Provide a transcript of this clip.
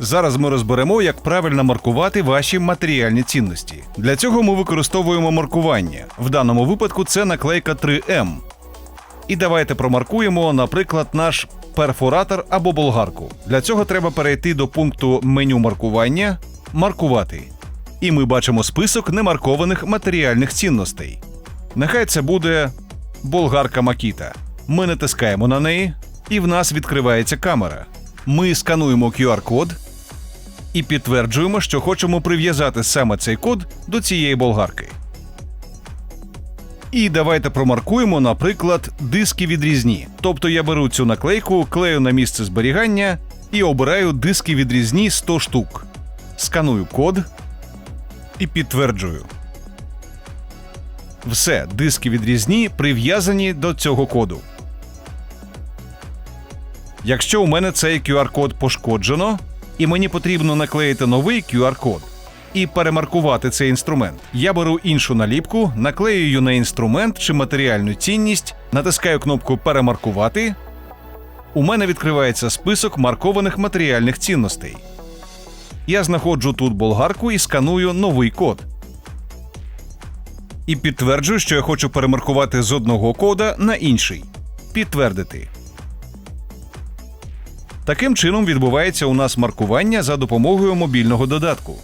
Зараз ми розберемо, як правильно маркувати ваші матеріальні цінності. Для цього ми використовуємо маркування. В даному випадку це наклейка 3М. І давайте промаркуємо, наприклад, наш перфоратор або болгарку. Для цього треба перейти до пункту меню маркування Маркувати. І ми бачимо список немаркованих матеріальних цінностей. Нехай це буде болгарка Макіта. Ми натискаємо на неї, і в нас відкривається камера. Ми скануємо QR-код і підтверджуємо, що хочемо прив'язати саме цей код до цієї болгарки. І давайте промаркуємо, наприклад, диски відрізні. Тобто я беру цю наклейку, клею на місце зберігання і обираю диски відрізні 100 штук. Сканую код і підтверджую. Все, диски відрізні прив'язані до цього коду. Якщо у мене цей QR-код пошкоджено, і мені потрібно наклеїти новий QR-код і перемаркувати цей інструмент, я беру іншу наліпку, наклеюю на інструмент чи матеріальну цінність, натискаю кнопку Перемаркувати. У мене відкривається список маркованих матеріальних цінностей. Я знаходжу тут болгарку і сканую новий код. І підтверджую, що я хочу перемаркувати з одного кода на інший. Підтвердити. Таким чином відбувається у нас маркування за допомогою мобільного додатку.